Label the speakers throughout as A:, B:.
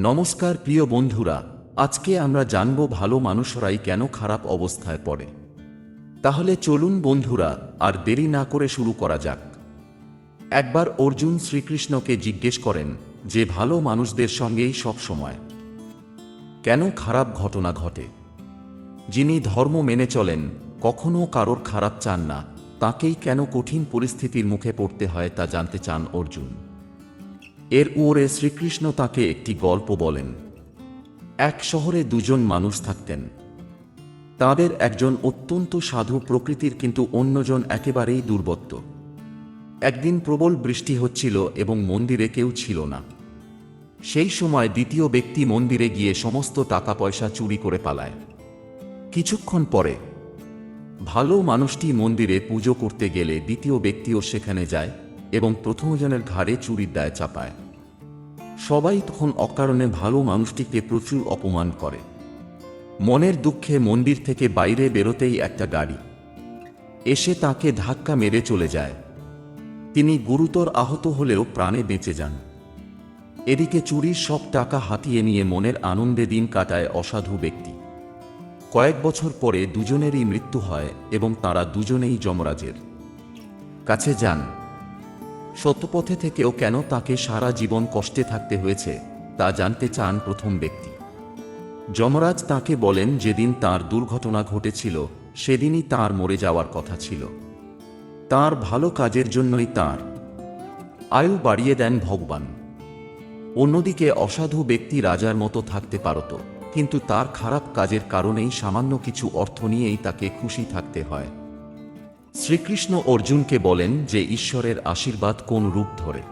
A: নমস্কার প্রিয় বন্ধুরা, আজকে আমরা জানব ভালো মানুষরাই কেন খারাপ অবস্থায় পড়ে। তাহলে চলুন বন্ধুরা, আর দেরি না করে শুরু করা যাক। একবার অর্জুন শ্রীকৃষ্ণকে জিজ্ঞেস করেন যে ভালো মানুষদের সঙ্গেই সব সময়। কেন খারাপ ঘটনা ঘটে? যিনি ধর্ম মেনে চলেন, কখনো কারোর খারাপ চান না, তাকেই কেন কঠিন পরিস্থিতির মুখে পড়তে হয় তা জানতে চান অর্জুন। এর উড়ে শ্রীকৃষ্ণ তাকে একটি গল্প বলেন। এক শহরে দুজন মানুষ থাকতেন। তাদের একজন অত্যন্ত সাধু প্রকৃতির কিন্তু অন্যজন একেবারেই দুর্বত্ত। একদিন প্রবল বৃষ্টি হচ্ছিল এবং মন্দিরে কেউ ছিল না। সেই সময় দ্বিতীয় ব্যক্তি মন্দিরে গিয়ে সমস্ত টাকা পয়সা চুরি করে পালায়। কিছুক্ষণ পরে ভালো মানুষটি মন্দিরে পুজো করতে গেলে দ্বিতীয় ব্যক্তিও সেখানে যায় এবং প্রথমজনের ঘাড়ে চুরির দায় চাপায়। সবাই তখন অকারণে ভালো মানুষটিকে প্রচুর অপমান করে। মনের দুঃখে মন্দির থেকে বাইরে বেরোতেই একটা গাড়ি। এসে তাকে ধাক্কা মেরে চলে যায়। তিনি গুরুতর আহত হলেও প্রাণে বেঁচে যান। এদিকে চুরির সব টাকা হাতিয়ে নিয়ে মনের আনন্দে দিন কাটায় অসাধু ব্যক্তি। কয়েক বছর পরে দুজনেরই মৃত্যু হয় এবং তারা দুজনেই যমরাজের। কাছে যান। সত্যপথে থেকেও কেন তাকে সারা জীবন কষ্টে থাকতে হয়েছে, তা জানতে চান প্রথম ব্যক্তি। যমরাজ তাকে বলেন যেদিন তার দুর্ঘটনা ঘটেছিল, সেদিনই তার মরে যাওয়ার কথা ছিল। তার ভালো কাজের জন্যই তার আয়ু বাড়িয়ে দেন ভগবান। অন্যদিকে অসাধু ব্যক্তি রাজার মতো থাকতে পারত, কিন্তু তার খারাপ কাজের কারণেই সামান্য কিছু অর্থ নিয়েই তাকে খুশি থাকতে হয়। শ্রীকৃষ্ণ অর্জুনকে বলেন যে ঈশ্বরের আশীর্বাদ কোন রূপ ধরে।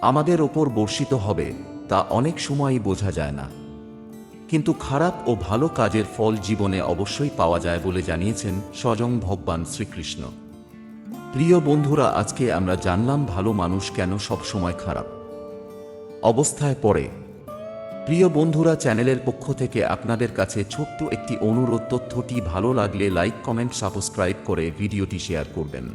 A: আমাদের ওপর বর্ষিত হবে তা অনেক সময়ই বোঝা যায় না। কিন্তু খারাপ ও ভালো কাজের ফল জীবনে অবশ্যই পাওয়া যায় বলে জানিয়েছেন স্বয়ং ভগবান শ্রীকৃষ্ণ। প্রিয় বন্ধুরা, আজকে আমরা জানলাম ভালো মানুষ কেন সব সময় খারাপ। অবস্থায় পড়ে প্রিয় বন্ধুরা, চ্যানেলের পক্ষ থেকে আপনাদের কাছে ছোট্ট একটি অনুরোধ, তথ্যটি ভালো লাগলে লাইক, কমেন্ট, সাবস্ক্রাইব করে ভিডিওটি শেয়ার করবেন।